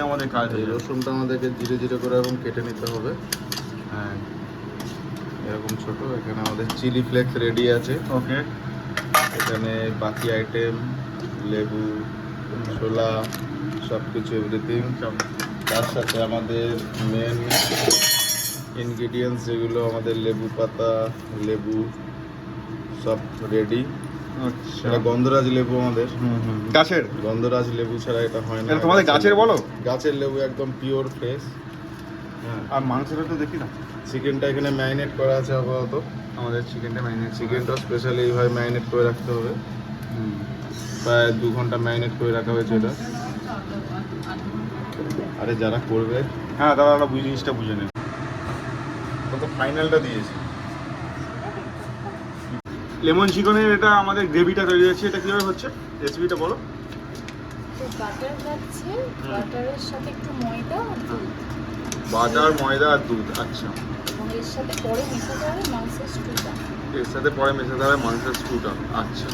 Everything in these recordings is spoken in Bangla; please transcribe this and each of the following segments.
আমাদের কাজ এই হয়ে রসুনটা আমাদেরকে ধীরে ধীরে করে এবং কেটে নিতে হবে। হ্যাঁ। এরকম ছোট এখানে আমাদের চিলি ফ্লেক্স রেডি আছে। ওকে। এখানে বাকি আইটেম লেবু ছোলা সব কিছু এভরিথিং তার সাথে আমাদের মেন ইনগ্রিডিয়েন্টস যেগুলো আমাদের লেবু পাতা লেবু সব রেডি এটা গন্ধরাজ লেবু আমাদের। গাছের? গন্ধরাজ লেবু ছাড়া এটা হয় না। তোমাদের গাছের বলো? গাছের লেবু একদম পিওর ফ্রেশ হ্যাঁ। আর মাংসটা তো দেখি না। চিকেনটা এখানে ম্যারিনেট করা আছে আপাতত। আমাদের চিকেনটা ম্যারিনেট চিকেনটা স্পেশালি এইভাবে ম্যারিনেট করে রাখতে হবে। প্রায় দু ঘণ্টা ম্যারিনেট করে রাখা হয়েছে এটা। আরে যারা করবে। হ্যাঁ আমরা বুঝি জিনিসটা বুঝে নেব। কত ফাইনালটা দিয়েছি। লেমন চিকেনের এটা আমাদের গ্রেভিটা তৈরি হচ্ছে এটা কীভাবে হচ্ছে? রেসিপিটা বলো। বাটার যাচ্ছে। বাটারের সাথে একটু ময়দা আর দুধ। বাটার ময়দা আর দুধ আচ্ছা। এবং এর সাথে পরে মেশাতে হবে মাংসের স্টুটা। এর সাথে পরে মেশাতে হবে মাংসের স্টুটা আচ্ছা।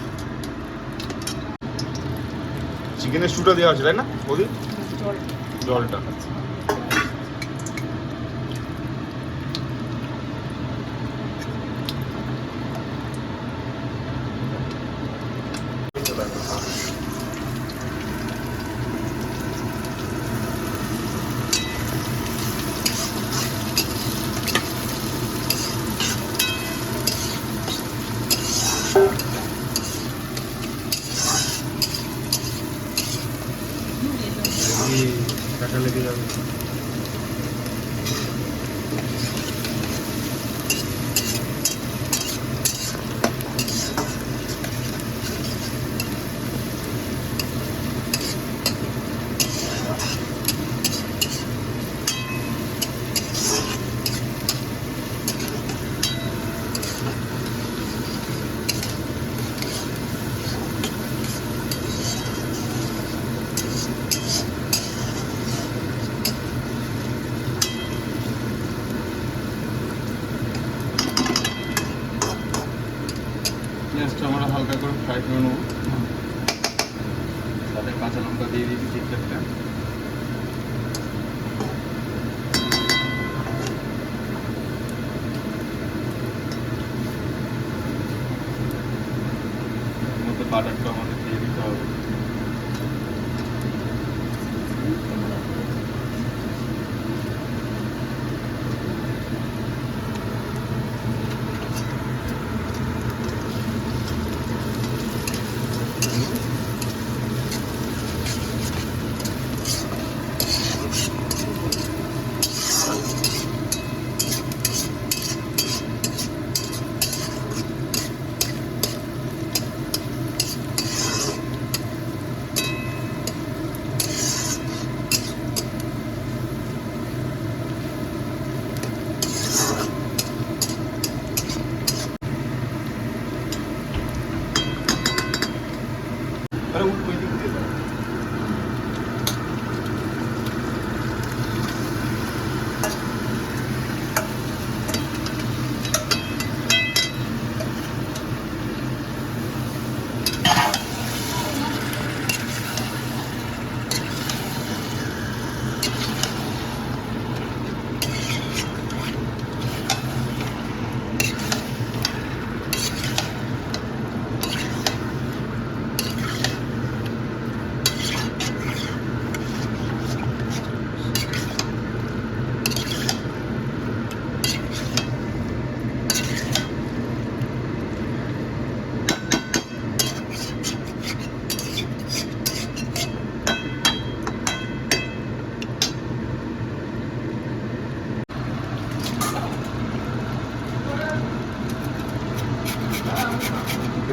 চিকেনের স্টুটা দেওয়া আছে তাই না? ওদি জল জলটা। টাকা লেগে যাবে জাস্ট আমরা হালকা করে ফ্রাই করে নেব সাথে কাঁচা লঙ্কা দিয়ে দিয়েছি এর মধ্যে বাটারটা আমাদের দিয়ে দিতে হবে। আরে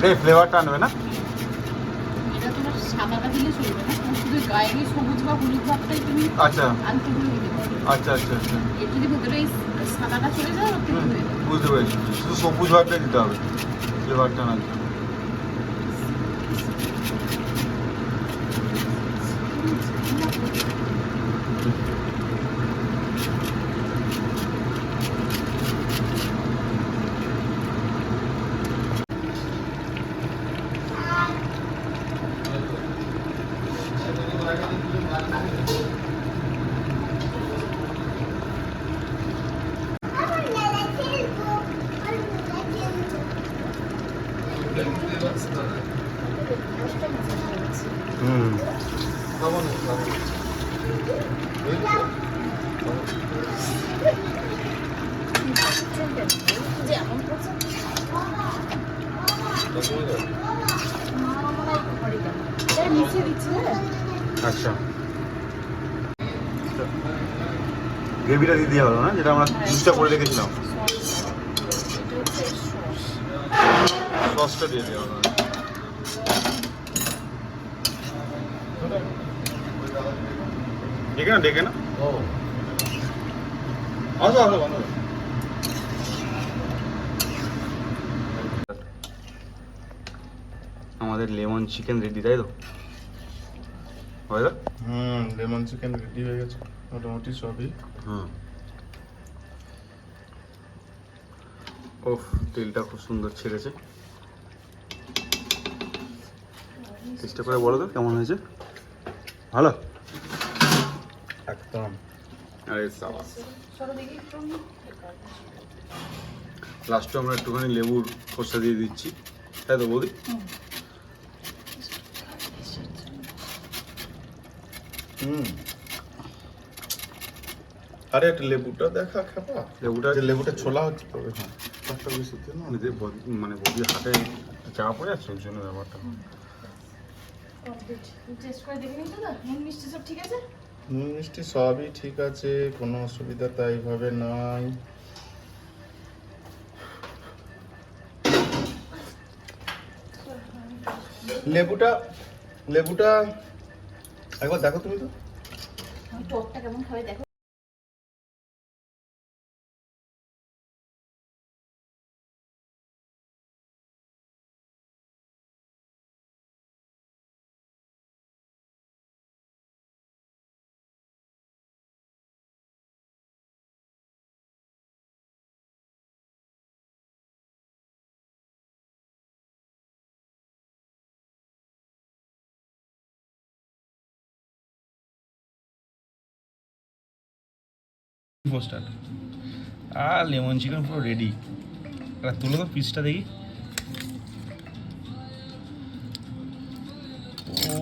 এই ফ্লেভারটা আনবে না। আচ্ছা।, আচ্ছা। আচ্ছা আচ্ছা আচ্ছা। বুঝতে শুধু সবুজ দিতে হবে ফ্লেভারটা না। আচ্ছা। গ্রেভিটা দিয়ে দেওয়া হলো না যেটা আমরা দুধটা করে রেখেছিলাম। সসটা দিয়ে দেওয়া হলো ডেকে না ডেকে না আসো আসো বন্ধ আমাদের লেমন চিকেন রেডি তাই তো? হয় হুম লেমন চিকেন রেডি হয়ে গেছে মোটামুটি সবই। হুম। ওফ তেলটা খুব সুন্দর ছেড়েছে। চেষ্টা করে বলো তো কেমন হয়েছে? ভালো? একদম। আরে লাস্টে আমরা একটুখানি লেবুর খোসা দিয়ে দিচ্ছি। তাই তো বৌদি? হুম। আরে একটা লেবুটা দেখা খাপা। লেবুটা যে লেবুটা ছোলা হচ্ছে তবে হ্যাঁ বেশি না মানে যে বৌদি- মানে হাতে চাপা পড়ে যাচ্ছে ওই জন্য ব্যাপারটা। মিষ্টি মিষ্টি সবই ঠিক আছে, কোনো অসুবিধা তাই ভাবে নাই। লেবুটা লেবুটা, একবার দেখো তুমি তো। টকটা কেমন খাবে দেখো। স্টার্ট আর লেমন চিকেন পুরো রেডি এটা তুলে তো পিসটা দেখি। ও